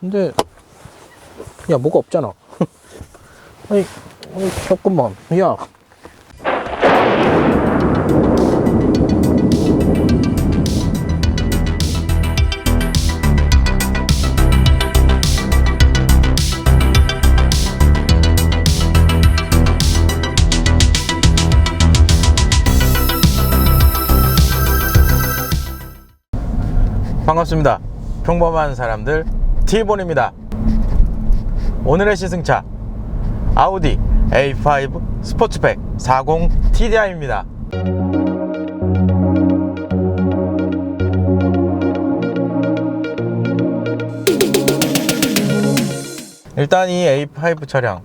근데 야 뭐가 없잖아. 아니, 아니 잠깐만. 야. 반갑습니다. 평범한 사람들 티본입니다. 오늘의 시승차 아우디 A5 스포츠백 40 TDI입니다. 일단 이 A5 차량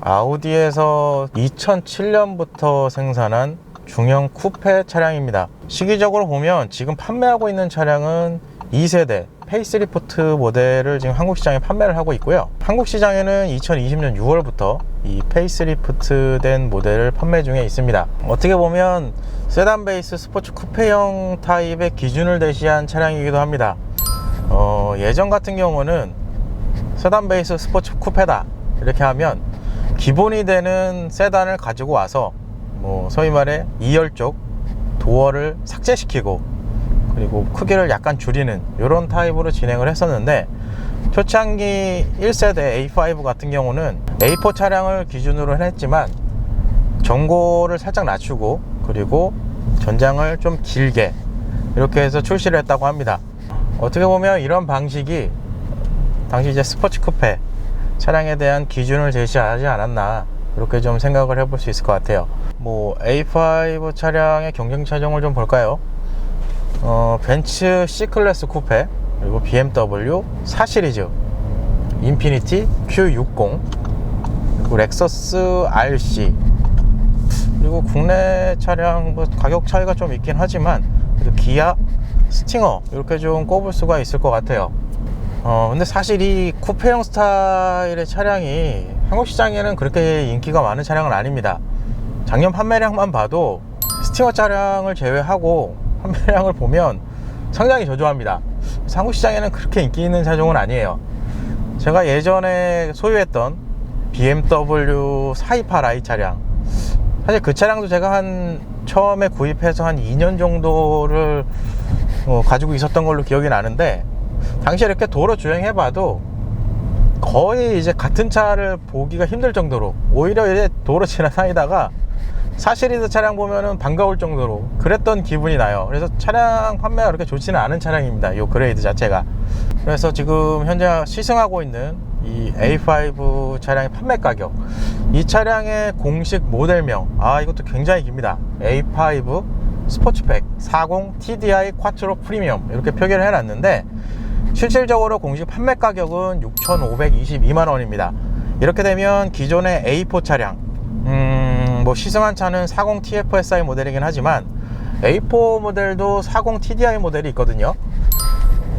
아우디에서 2007년부터 생산한 중형 쿠페 차량입니다. 시기적으로 보면 지금 판매하고 있는 차량은 2세대 페이스리프트 모델을 지금 한국 시장에 판매를 하고 있고요. 한국 시장에는 2020년 6월부터 이 페이스 리프트 된 모델을 판매 중에 있습니다. 어떻게 보면 세단 베이스 스포츠 쿠페형 타입의 기준을 대시한 차량이기도 합니다. 어, 예전 같은 경우는 세단 베이스 스포츠 쿠페다 이렇게 하면 기본이 되는 세단을 가지고 와서 뭐 소위 말해 2열 쪽 도어를 삭제시키고 그리고 크기를 약간 줄이는 이런 타입으로 진행을 했었는데 초창기 1세대 A5 같은 경우는 A4 차량을 기준으로 했지만 전고를 살짝 낮추고 그리고 전장을 좀 길게 이렇게 해서 출시를 했다고 합니다. 어떻게 보면 이런 방식이 당시 이제 스포츠 쿠페 차량에 대한 기준을 제시하지 않았나 이렇게 좀 생각을 해볼 수 있을 것 같아요. 뭐 A5 차량의 경쟁 차종을 좀 볼까요 어, 벤츠 C클래스 쿠페 그리고 BMW 4 시리즈 인피니티 Q60 그리고 렉서스 RC 그리고 국내 차량 뭐 가격 차이가 좀 있긴 하지만 그래도 기아 스팅어 이렇게 좀 꼽을 수가 있을 것 같아요. 어 근데 사실 이 쿠페형 스타일의 차량이 한국 시장에는 그렇게 인기가 많은 차량은 아닙니다. 작년 판매량만 봐도 스팅어 차량을 제외하고 판매량을 보면 상당히 저조합니다. 한국 시장에는 그렇게 인기 있는 차종은 아니에요. 제가 예전에 소유했던 BMW 428i 차량. 사실 그 차량도 제가 한 처음에 구입해서 한 2년 정도를 어, 가지고 있었던 걸로 기억이 나는데 당시에 이렇게 도로 주행해 봐도 거의 이제 같은 차를 보기가 힘들 정도로 오히려 이제 도로 지나다니다가 사시리즈 차량 보면은 반가울 정도로 그랬던 기분이 나요. 그래서 차량 판매가 그렇게 좋지는 않은 차량입니다. 이 그레이드 자체가. 그래서 지금 현재 시승하고 있는 이 A5 차량의 판매 가격. 이 차량의 공식 모델명. 아 이것도 굉장히 깁니다. A5 스포츠백 40 TDI 쿼트로 프리미엄. 이렇게 표기를 해놨는데 실질적으로 공식 판매 가격은 6,522만 원입니다. 이렇게 되면 기존의 A4 차량 음, 뭐 시승한 차는 40 TFSI 모델이긴 하지만 A4 모델도 40 TDI 모델이 있거든요.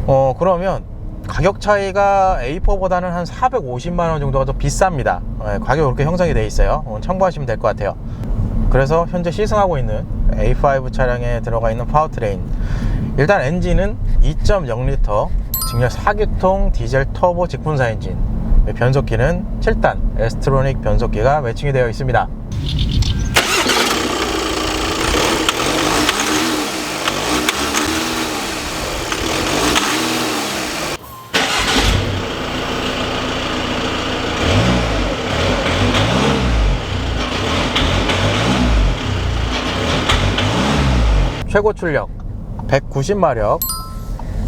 어, 그러면 가격 차이가 A4보다는 한 450만 원 정도가 더 비쌉니다. 예, 가격이 그렇게 형성이 돼 있어요. 어, 참고하시면 될 것 같아요. 그래서 현재 시승하고 있는 A5 차량에 들어가 있는 파워트레인 일단 엔진은 2.0L 직렬 4기통 디젤 터보 직분사 엔진 변속기는 7단 에스트로닉 변속기가 매칭이 되어 있습니다 최고 출력 190마력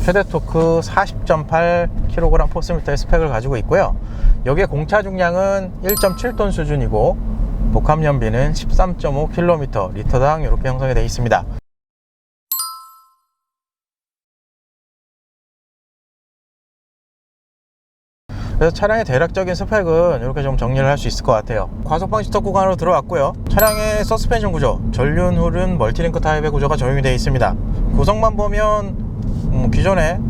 최대 토크 40.8kg 포스미터의 스펙을 가지고 있고요. 여기에 공차 중량은 1.7톤 수준이고 복합 연비는 13.5km 리터당 이렇게 형성이 되어 있습니다. 그래서 차량의 대략적인 스펙은 이렇게 좀 정리를 할 수 있을 것 같아요. 과속 방지턱 구간으로 들어왔고요. 차량의 서스펜션 구조 전륜 후륜 멀티링크 타입의 구조가 적용이 되어 있습니다. 구성만 보면 음, 기존에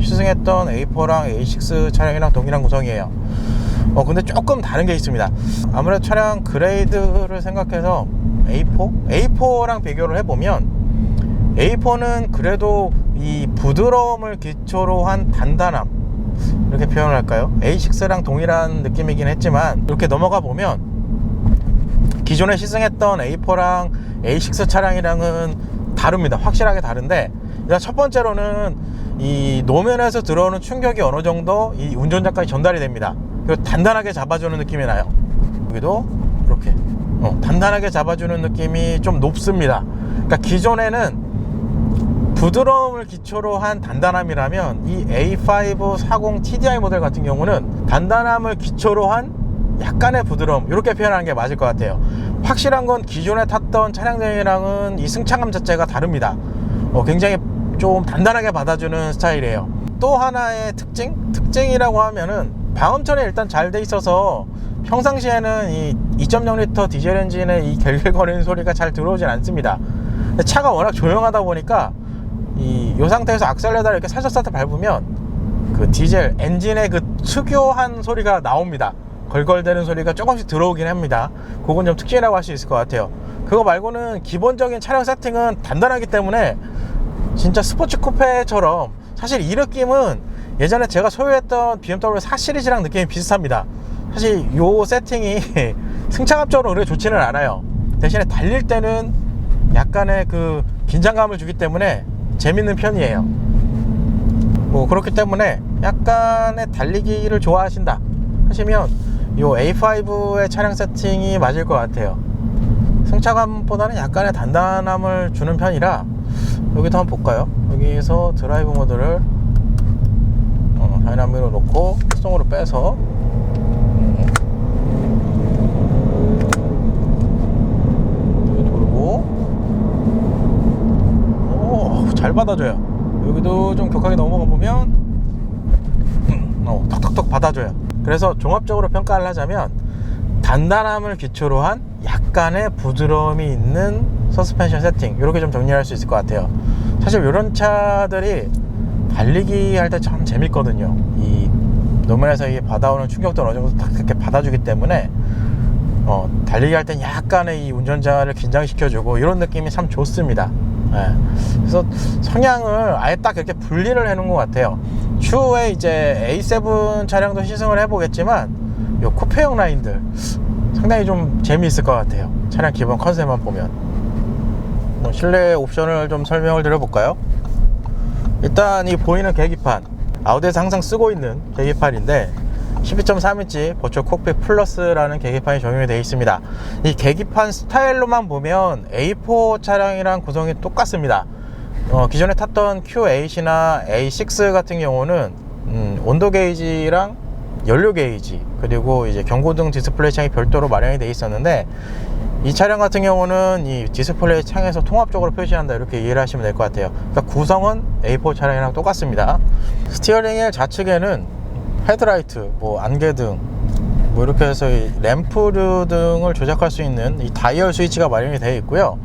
시승했던 A4랑 A6 차량이랑 동일한 구성이에요. 어 근데 조금 다른 게 있습니다. 아무래도 차량 그레이드를 생각해서 A4? A4랑 비교를 해보면 A4는 그래도 이 부드러움을 기초로 한 단단함 이렇게 표현을 할까요? A6랑 동일한 느낌이긴 했지만 이렇게 넘어가 보면 기존에 시승했던 A4랑 A6 차량이랑은 다릅니다. 확실하게 다른데 일단 첫 번째로는 이 노면에서 들어오는 충격이 어느 정도 이 운전자까지 전달이 됩니다. 그리고 단단하게 잡아주는 느낌이 나요. 여기도 이렇게 어, 단단하게 잡아주는 느낌이 좀 높습니다. 그러니까 기존에는 부드러움을 기초로 한 단단함이라면 이 A540 TDI 모델 같은 경우는 단단함을 기초로 한 약간의 부드러움 이렇게 표현하는 게 맞을 것 같아요. 확실한 건 기존에 탔던 차량들이랑은 이 승차감 자체가 다릅니다. 어, 굉장히 좀 단단하게 받아주는 스타일이에요. 또 하나의 특징? 특징이라고 하면은 방음천이 일단 잘 돼 있어서 평상시에는 이 2.0L 디젤 엔진의 이 갤갤거리는 소리가 잘 들어오진 않습니다. 차가 워낙 조용하다 보니까 이, 요 상태에서 악셀레다를 이렇게 살짝 살짝 밟으면 그 디젤 엔진의 그 특유한 소리가 나옵니다. 걸걸대는 소리가 조금씩 들어오긴 합니다. 그건 좀 특징이라고 할 수 있을 것 같아요. 그거 말고는 기본적인 차량 세팅은 단단하기 때문에 진짜 스포츠 쿠페처럼 사실 이 느낌은 예전에 제가 소유했던 BMW 4 시리즈랑 느낌이 비슷합니다. 사실 요 세팅이 승차감적으로 그렇게 좋지는 않아요. 대신에 달릴 때는 약간의 그 긴장감을 주기 때문에 재밌는 편이에요. 뭐 그렇기 때문에 약간의 달리기를 좋아하신다 하시면 요 A5의 차량 세팅이 맞을 것 같아요. 승차감보다는 약간의 단단함을 주는 편이라 여기도 한번 볼까요? 여기서 드라이브 모드를 어, 다이나믹으로 놓고 수동으로 빼서 음. 돌고 오, 잘 받아줘요. 여기도 좀 격하게 넘어가 보면 음, 어, 톡톡톡 받아줘요. 그래서 종합적으로 평가를 하자면 단단함을 기초로 한 약간의 부드러움이 있는 서스펜션 세팅 이렇게 좀 정리할 수 있을 것 같아요. 사실 이런 차들이 달리기 할 때 참 재밌거든요. 이 노면에서 이게 받아오는 충격도 어느 정도 딱 이렇게 받아주기 때문에 어, 달리기 할 땐 약간의 이 운전자를 긴장시켜주고 이런 느낌이 참 좋습니다. 예. 그래서 성향을 아예 딱 이렇게 분리를 해놓은 것 같아요. 추후에 이제 A7 차량도 시승을 해보겠지만 요 쿠페형 라인들 상당히 좀 재미있을 것 같아요. 차량 기본 컨셉만 보면. 뭐 실내 옵션을 좀 설명을 드려볼까요? 일단 이 보이는 계기판 아우디에서 항상 쓰고 있는 계기판인데 12.3인치 버추얼 콕핏 플러스라는 계기판이 적용이 되어 있습니다. 이 계기판 스타일로만 보면 A4 차량이랑 구성이 똑같습니다. 어, 기존에 탔던 Q8이나 A6 같은 경우는 음, 온도 게이지랑 연료 게이지 그리고 이제 경고등 디스플레이 창이 별도로 마련이 되어 있었는데 이 차량 같은 경우는 이 디스플레이 창에서 통합적으로 표시한다 이렇게 이해를 하시면 될 것 같아요 그러니까 구성은 A4 차량이랑 똑같습니다 스티어링 의 좌측에는 헤드라이트, 뭐 안개등 뭐 이렇게 해서 이 램프류 등을 조작할 수 있는 이 다이얼 스위치가 마련이 되어 있고요.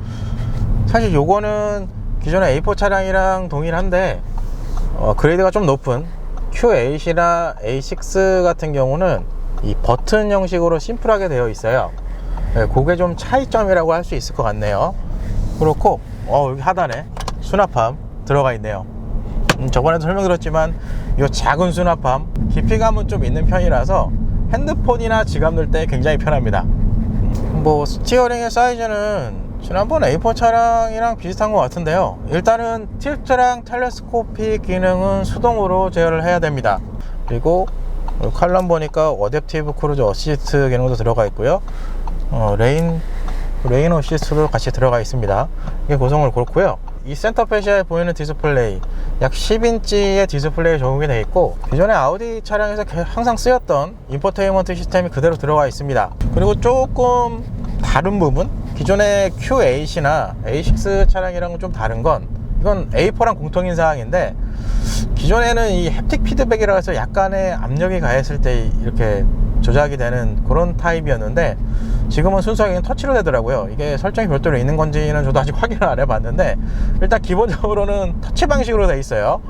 사실 요거는 기존의 A4 차량이랑 동일한데 어, 그레이드가 좀 높은 Q8이나 A6 같은 경우는 이 버튼 형식으로 심플하게 되어 있어요. 네, 그게 좀 차이점이라고 할 수 있을 것 같네요. 그렇고 어, 여기 하단에 수납함 들어가 있네요 음, 저번에도 설명드렸지만 이 작은 수납함 깊이감은 좀 있는 편이라서 핸드폰이나 지갑 넣을 때 굉장히 편합니다. 뭐 스티어링의 사이즈는 지난번 A4 차량이랑 비슷한 것 같은데요. 일단은 틸트랑 텔레스코픽 기능은 수동으로 제어를 해야 됩니다. 그리고 칼럼 보니까 어댑티브 크루즈 어시스트 기능도 들어가 있고요. 어, 레인 레인 어시스트도 같이 들어가 있습니다. 이게 구성을 그렇고요. 이 센터 페시아에 보이는 디스플레이 약 10인치의 디스플레이 적용이 되어 있고 기존의 아우디 차량에서 항상 쓰였던 인포테인먼트 시스템이 그대로 들어가 있습니다. 그리고 조금 다른 부분 기존의 Q8이나 A6 차량이랑은 좀 다른 건 이건 A4랑 공통인 사항인데 기존에는 이 햅틱 피드백이라 해서 약간의 압력이 가했을 때 이렇게 조작이 되는 그런 타입이었는데 지금은 순수하게 터치로 되더라고요. 이게 설정이 별도로 있는 건지는 저도 아직 확인을 안 해봤는데 일단 기본적으로는 터치 방식으로 돼 있어요.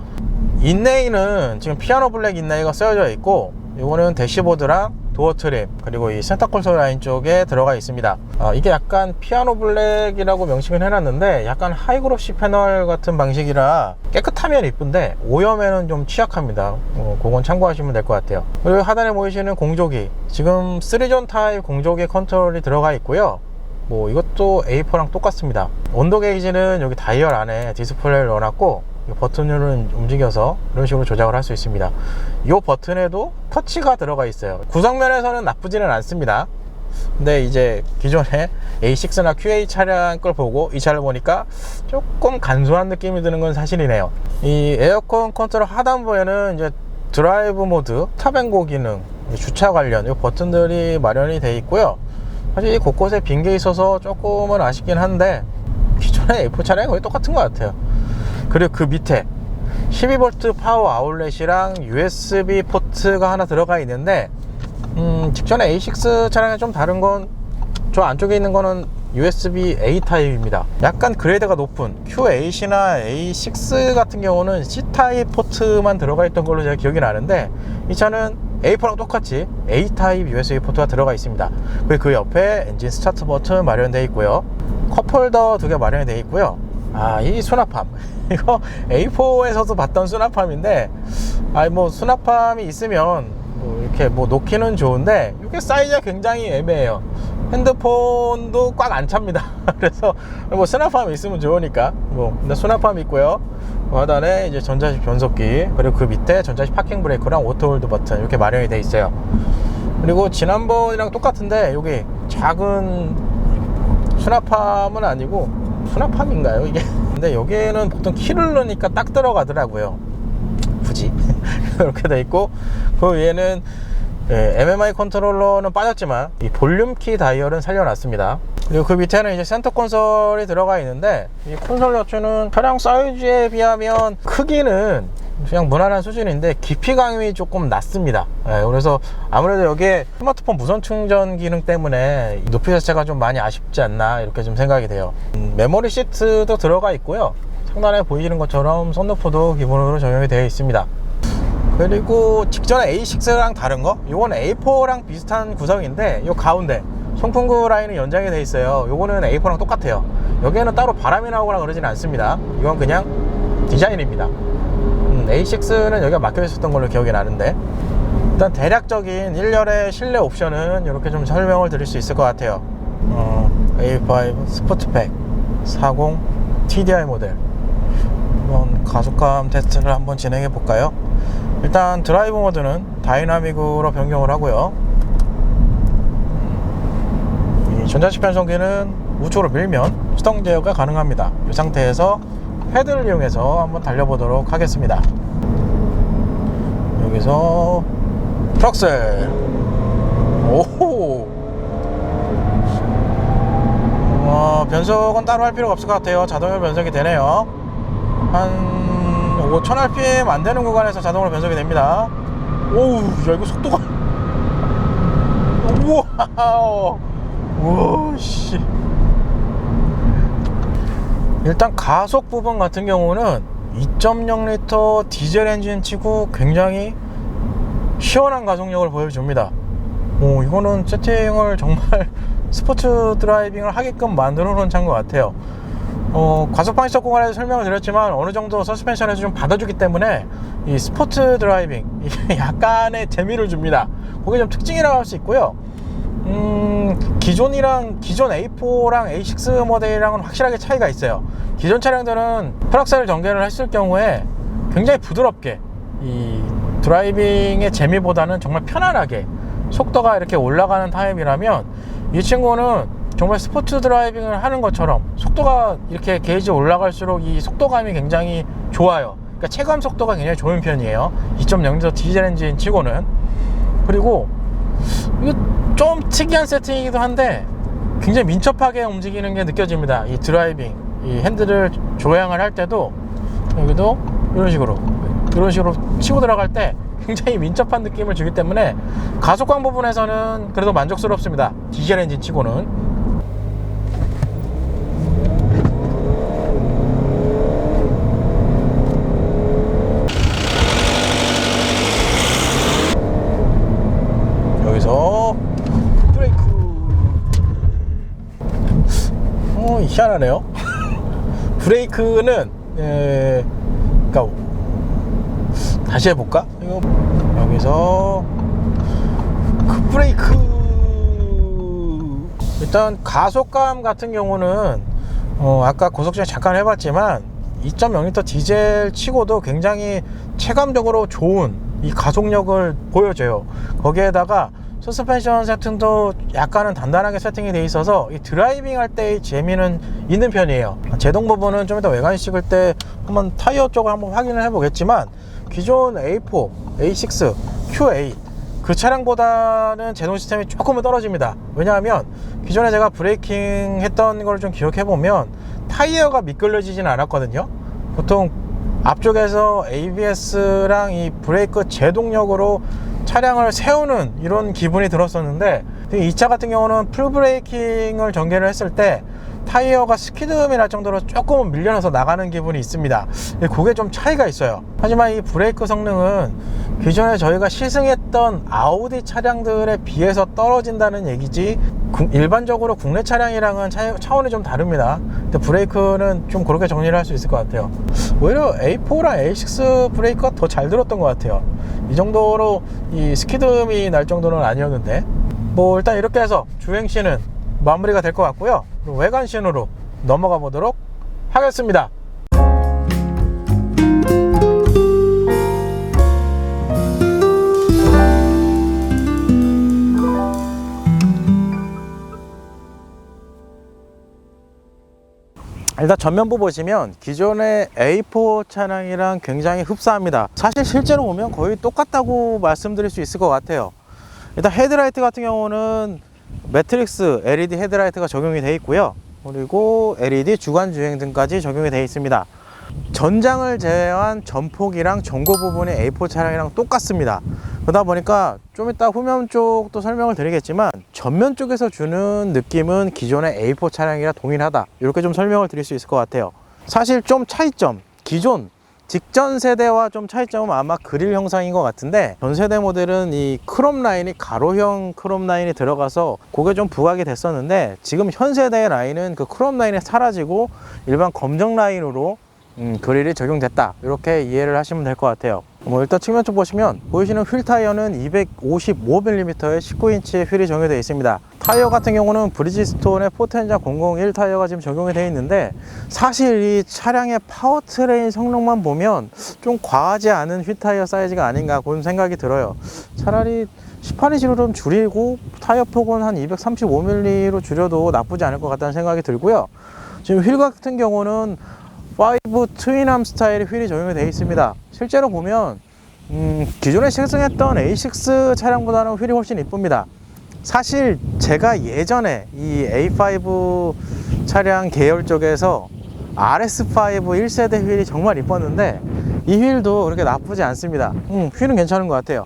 인레이는 지금 피아노 블랙 인레이가 쓰여져 있고 이거는 대시보드랑 도어 트림 그리고 이 센터 콘솔 라인 쪽에 들어가 있습니다. 아, 이게 약간 피아노 블랙이라고 명칭을 해놨는데 약간 하이그로시 패널 같은 방식이라 깨끗하면 이쁜데 오염에는 좀 취약합니다. 어, 그건 참고하시면 될 것 같아요. 그리고 하단에 보이시는 공조기. 지금 3존 타입 공조기 컨트롤이 들어가 있고요. 뭐 이것도 A4랑 똑같습니다. 온도 게이지는 여기 다이얼 안에 디스플레이를 넣어놨고 이 버튼으로 움직여서 이런 식으로 조작을 할 수 있습니다. 이 버튼에도 터치가 들어가 있어요. 구성면에서는 나쁘지는 않습니다. 근데 이제 기존에 A6나 QA 차량 걸 보고 이 차를 보니까 조금 간소한 느낌이 드는 건 사실이네요. 이 에어컨 컨트롤 하단부에는 이제 드라이브 모드, 탑앤고 기능, 주차 관련 이 버튼들이 마련이 되어 있고요. 사실 이 곳곳에 빈 게 있어서 조금은 아쉽긴 한데 기존의 A4 차량이 거의 똑같은 것 같아요 그리고 그 밑에 12V 파워 아울렛이랑 USB 포트가 하나 들어가 있는데 음, 직전에 A6 차량에 좀 다른 건 저 안쪽에 있는 거는 USB A 타입입니다. 약간 그레이드가 높은 Q8이나 A6 같은 경우는 C 타입 포트만 들어가 있던 걸로 제가 기억이 나는데 이 차는 A4랑 똑같이 A 타입 USB 포트가 들어가 있습니다. 그리고 그 옆에 엔진 스타트 버튼 마련되어 있고요. 컵홀더 두 개 마련이 되어 있고요. 아, 이 수납함. 이거 A4에서도 봤던 수납함인데, 아니, 뭐, 수납함이 있으면, 뭐 이렇게 뭐 놓기는 좋은데, 이게 사이즈가 굉장히 애매해요. 핸드폰도 꽉 안 찹니다. 그래서 뭐 수납함 있으면 좋으니까, 뭐, 근데 수납함 있고요. 그 하단에 이제 전자식 변속기, 그리고 그 밑에 전자식 파킹 브레이크랑 오토홀드 버튼 이렇게 마련이 되어 있어요. 그리고 지난번이랑 똑같은데, 여기 작은 수납함은 아니고, 수납함인가요 이게? 근데 여기에는 보통 키를 넣으니까 딱 들어가더라고요. 굳이. 이렇게 돼 있고 그 위에는 예, MMI 컨트롤러는 빠졌지만 이 볼륨 키 다이얼은 살려놨습니다 그리고 그 밑에는 이제 센터 콘솔이 들어가 있는데 이 콘솔 자체는 차량 사이즈에 비하면 크기는 그냥 무난한 수준인데 깊이감이 조금 낮습니다. 예, 그래서 아무래도 여기에 스마트폰 무선 충전 기능 때문에 높이 자체가 좀 많이 아쉽지 않나 이렇게 좀 생각이 돼요. 음, 메모리 시트도 들어가 있고요. 상단에 보이시는 것처럼 선루프도 기본으로 적용이 되어 있습니다. 그리고 직전에 A6랑 다른 거? 이건 A4랑 비슷한 구성인데 이 가운데 송풍구 라인은 연장이 되어 있어요. 요거는 A4랑 똑같아요. 여기에는 따로 바람이 나오거나 그러진 않습니다. 이건 그냥 디자인입니다. 음, A6는 여기가 막혀 있었던 걸로 기억이 나는데. 일단 대략적인 1열의 실내 옵션은 이렇게 좀 설명을 드릴 수 있을 것 같아요. 어, A5 스포츠팩 40 TDI 모델. 한번 가속감 테스트를 한번 진행해 볼까요? 일단 드라이브 모드는 다이나믹으로 변경을 하고요 이 전자식 변속기는 우측으로 밀면 수동 제어가 가능합니다. 이 상태에서 패드를 이용해서 한번 달려보도록 하겠습니다. 여기서 트럭셀. 오호! 어, 변속은 따로 할 필요가 없을 것 같아요. 자동으로 변속이 되네요. 한 5000rpm 안 되는 구간에서 자동으로 변속이 됩니다. 오우 야 이거 속도가. 우와 우와 씨. 일단 가속 부분 같은 경우는 2.0L 디젤 엔진 치고 굉장히 시원한 가속력을 보여줍니다. 오 이거는 세팅을 정말 스포츠 드라이빙을 하게끔 만들어 놓은 차인 것 같아요. 어, 과속 방지턱 구간에서 설명을 드렸지만 어느 정도 서스펜션에서 좀 받아주기 때문에 이 스포츠 드라이빙 약간의 재미를 줍니다. 그게 좀 특징이라고 할 수 있고요 음, 기존이랑 기존 A4랑 A6 모델이랑은 확실하게 차이가 있어요. 기존 차량들은 프락셀 전개를 했을 경우에 굉장히 부드럽게 이 드라이빙의 재미보다는 정말 편안하게 속도가 이렇게 올라가는 타입이라면 이 친구는 정말 스포츠 드라이빙을 하는 것처럼 속도가 이렇게 게이지 올라갈수록 이 속도감이 굉장히 좋아요. 그러니까 체감 속도가 굉장히 좋은 편이에요. 2.0L 디젤 엔진 치고는 그리고 이거 좀 특이한 세팅이기도 한데 굉장히 민첩하게 움직이는 게 느껴집니다. 이 드라이빙, 이 핸들을 조향을 할 때도 여기도 이런 식으로 이런 식으로 치고 들어갈 때 굉장히 민첩한 느낌을 주기 때문에 가속광 부분에서는 그래도 만족스럽습니다. 디젤 엔진 치고는 희한하네요. 브레이크는 에, 그러니까 다시 해볼까? 이거 여기서 그 브레이크 일단 가속감 같은 경우는 어, 아까 고속주행 잠깐 해봤지만 2.0L 디젤 치고도 굉장히 체감적으로 좋은 이 가속력을 보여줘요. 거기에다가 서스펜션 세팅도 약간은 단단하게 세팅이 돼 있어서 이 드라이빙 할 때의 재미는 있는 편이에요. 제동 부분은 좀 이따 외관 씹을 때 한번 타이어 쪽을 한번 확인을 해 보겠지만 기존 A4, A6, Q8 그 차량보다는 제동 시스템이 조금은 떨어집니다. 왜냐하면 기존에 제가 브레이킹 했던 걸 좀 기억해 보면 타이어가 미끌려지진 않았거든요. 보통 앞쪽에서 ABS랑 이 브레이크 제동력으로 차량을 세우는 이런 기분이 들었었는데 이 차 같은 경우는 풀 브레이킹을 전개를 했을 때 타이어가 스키드음이 날 정도로 조금은 밀려나서 나가는 기분이 있습니다. 그게 좀 차이가 있어요. 하지만 이 브레이크 성능은 기존에 저희가 시승했던 아우디 차량들에 비해서 떨어진다는 얘기지 구- 일반적으로 국내 차량이랑은 차, 차원이 좀 다릅니다. 근데 브레이크는 좀 그렇게 정리를 할 수 있을 것 같아요. 오히려 A4랑 A6 브레이크가 더 잘 들었던 것 같아요. 이 정도로 이 스키드음이 날 정도는 아니었는데 뭐 일단 이렇게 해서 주행시는 마무리가 될 것 같고요. 외관신으로 넘어가 보도록 하겠습니다. 일단 전면부 보시면 기존의 A4 차량이랑 굉장히 흡사합니다. 사실 실제로 보면 거의 똑같다고 말씀드릴 수 있을 것 같아요. 일단 헤드라이트 같은 경우는 매트릭스 LED 헤드라이트가 적용이 되어 있고요. 그리고 LED 주간 주행 등까지 적용이 되어 있습니다. 전장을 제외한 전폭이랑 전고 부분이 A4 차량이랑 똑같습니다. 그러다 보니까 좀 이따 후면 쪽도 설명을 드리겠지만 전면 쪽에서 주는 느낌은 기존의 A4 차량이랑 동일하다. 이렇게 좀 설명을 드릴 수 있을 것 같아요. 사실 좀 차이점, 기존 직전 세대와 좀 차이점은 아마 그릴 형상인 것 같은데 전 세대 모델은 이 크롬 라인이 가로형 크롬 라인이 들어가서 그게 좀 부각이 됐었는데 지금 현 세대의 라인은 그 크롬 라인이 사라지고 일반 검정 라인으로 음, 그릴이 적용됐다 이렇게 이해를 하시면 될 것 같아요 뭐 일단 측면 쪽 보시면 보이시는 휠 타이어는 255mm의 19인치의 휠이 적용되어 있습니다. 타이어 같은 경우는 브리지스톤의 포텐자 001 타이어가 지금 적용이 되어 있는데 사실 이 차량의 파워트레인 성능만 보면 좀 과하지 않은 휠 타이어 사이즈가 아닌가 그런 생각이 들어요. 차라리 18인치로 좀 줄이고 타이어 폭은 한 235mm로 줄여도 나쁘지 않을 것 같다는 생각이 들고요. 지금 휠 같은 경우는 5 트윈암 스타일의 휠이 적용이 되어 있습니다. 실제로 보면 음, 기존에 시승했던 A6 차량보다는 휠이 훨씬 이쁩니다. 사실 제가 예전에 이 A5 차량 계열 쪽에서 RS5 1세대 휠이 정말 이뻤는데 이 휠도 그렇게 나쁘지 않습니다. 음, 휠은 괜찮은 것 같아요.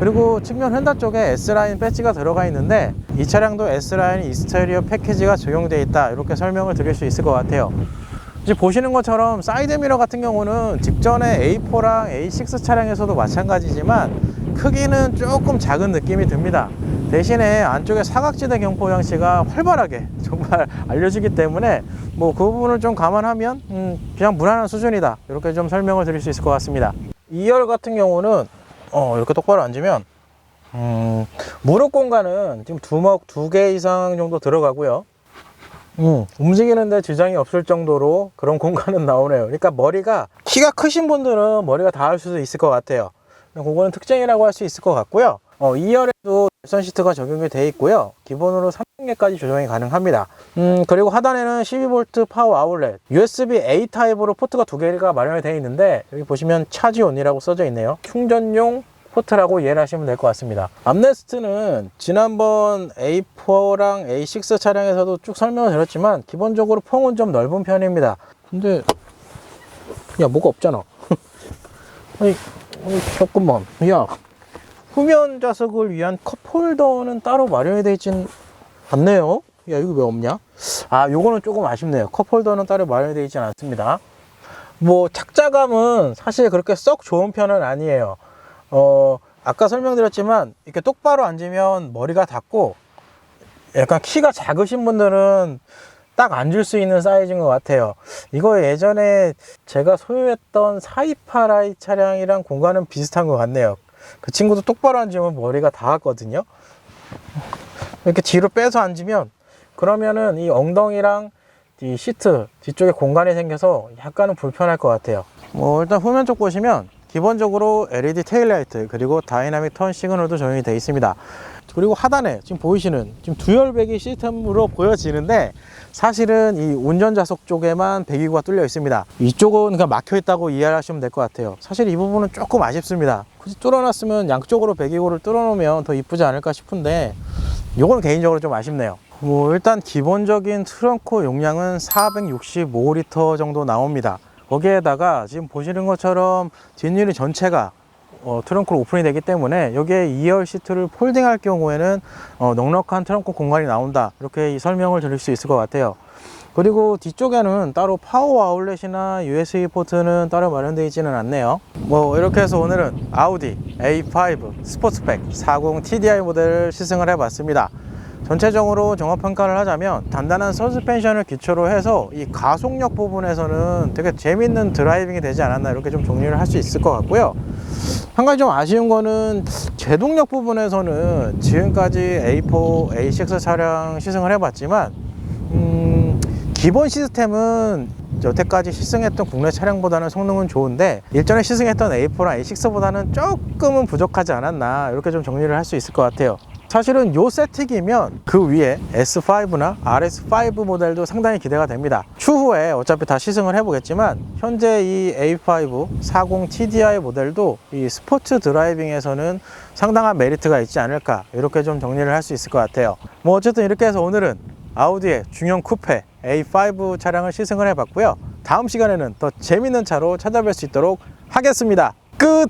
그리고 측면 휀다 쪽에 S라인 배지가 들어가 있는데 이 차량도 S라인 이스테리어 패키지가 적용되어 있다 이렇게 설명을 드릴 수 있을 것 같아요. 지금 보시는 것처럼 사이드미러 같은 경우는 직전에 A4랑 A6 차량에서도 마찬가지지만 크기는 조금 작은 느낌이 듭니다. 대신에 안쪽에 사각지대 경포 양시가 활발하게 정말 알려지기 때문에 뭐 그 부분을 좀 감안하면 음, 그냥 무난한 수준이다 이렇게 좀 설명을 드릴 수 있을 것 같습니다. 2열 같은 경우는 어, 이렇게 똑바로 앉으면 음, 무릎 공간은 지금 두먹 두 개 이상 정도 들어가고요. 음, 움직이는데 지장이 없을 정도로 그런 공간은 나오네요. 그러니까 머리가 키가 크신 분들은 머리가 닿을 수도 있을 것 같아요. 그거는 특징이라고 할 수 있을 것 같고요. 어, 2열에도 열선 시트가 적용이 되어 있고요. 기본으로 300개까지 조정이 가능합니다. 음, 그리고 하단에는 12V 파워 아울렛, USB A 타입으로 포트가 두 개가 마련이 되어 있는데 여기 보시면 차지온이라고 써져 있네요. 충전용 포트라고 이해를 하시면 될 것 같습니다. 암레스트는 지난번 A4랑 A6 차량에서도 쭉 설명을 드렸지만 기본적으로 퐁은 좀 넓은 편입니다. 근데 야 뭐가 없잖아. 아니, 잠깐만. 야 후면 좌석을 위한 컵홀더는 따로 마련이 되어 있진 않네요. 야 이거 왜 없냐? 아 요거는 조금 아쉽네요. 컵홀더는 따로 마련이 되어 있진 않습니다. 뭐 착자감은 사실 그렇게 썩 좋은 편은 아니에요. 어, 아까 설명드렸지만 이렇게 똑바로 앉으면 머리가 닿고 약간 키가 작으신 분들은 딱 앉을 수 있는 사이즈인 것 같아요. 이거 예전에 제가 소유했던 428i 차량이랑 공간은 비슷한 것 같네요. 그 친구도 똑바로 앉으면 머리가 닿았거든요. 이렇게 뒤로 빼서 앉으면 그러면은 이 엉덩이랑 이 시트 뒤쪽에 공간이 생겨서 약간은 불편할 것 같아요. 뭐 일단 후면 쪽 보시면 기본적으로 LED 테일라이트 그리고 다이나믹 턴 시그널도 적용이 되어 있습니다. 그리고 하단에 지금 보이시는 지금 두열 배기 시스템으로 보여지는데 사실은 이 운전좌석 쪽에만 배기구가 뚫려 있습니다. 이쪽은 그냥 막혀 있다고 이해하시면 될 것 같아요. 사실 이 부분은 조금 아쉽습니다. 굳이 뚫어놨으면 양쪽으로 배기구를 뚫어놓으면 더 이쁘지 않을까 싶은데 요건 개인적으로 좀 아쉽네요. 뭐 일단 기본적인 트렁크 용량은 465리터 정도 나옵니다. 거기에다가 지금 보시는 것처럼 뒷유리 전체가 어, 트렁크로 오픈이 되기 때문에 여기에 2열 시트를 폴딩할 경우에는 어, 넉넉한 트렁크 공간이 나온다. 이렇게 이 설명을 드릴 수 있을 것 같아요. 그리고 뒤쪽에는 따로 파워 아울렛이나 USB 포트는 따로 마련되어 있지는 않네요. 뭐 이렇게 해서 오늘은 아우디 A5 스포츠백 40 TDI 모델을 시승을 해봤습니다 전체적으로 종합평가를 하자면 단단한 서스펜션을 기초로 해서 이 가속력 부분에서는 되게 재밌는 드라이빙이 되지 않았나 이렇게 좀 정리를 할 수 있을 것 같고요. 한 가지 좀 아쉬운 거는 제동력 부분에서는 지금까지 A4, A6 차량 시승을 해봤지만 음, 기본 시스템은 여태까지 시승했던 국내 차량보다는 성능은 좋은데 일전에 시승했던 A4랑 A6보다는 조금은 부족하지 않았나 이렇게 좀 정리를 할 수 있을 것 같아요 사실은 요 세팅이면 그 위에 S5나 RS5 모델도 상당히 기대가 됩니다. 추후에 어차피 다 시승을 해보겠지만 현재 이 A5 40 TDI 모델도 이 스포츠 드라이빙에서는 상당한 메리트가 있지 않을까 이렇게 좀 정리를 할 수 있을 것 같아요. 뭐 어쨌든 이렇게 해서 오늘은 아우디의 중형 쿠페 A5 차량을 시승을 해봤고요. 다음 시간에는 더 재밌는 차로 찾아뵐 수 있도록 하겠습니다. 끝!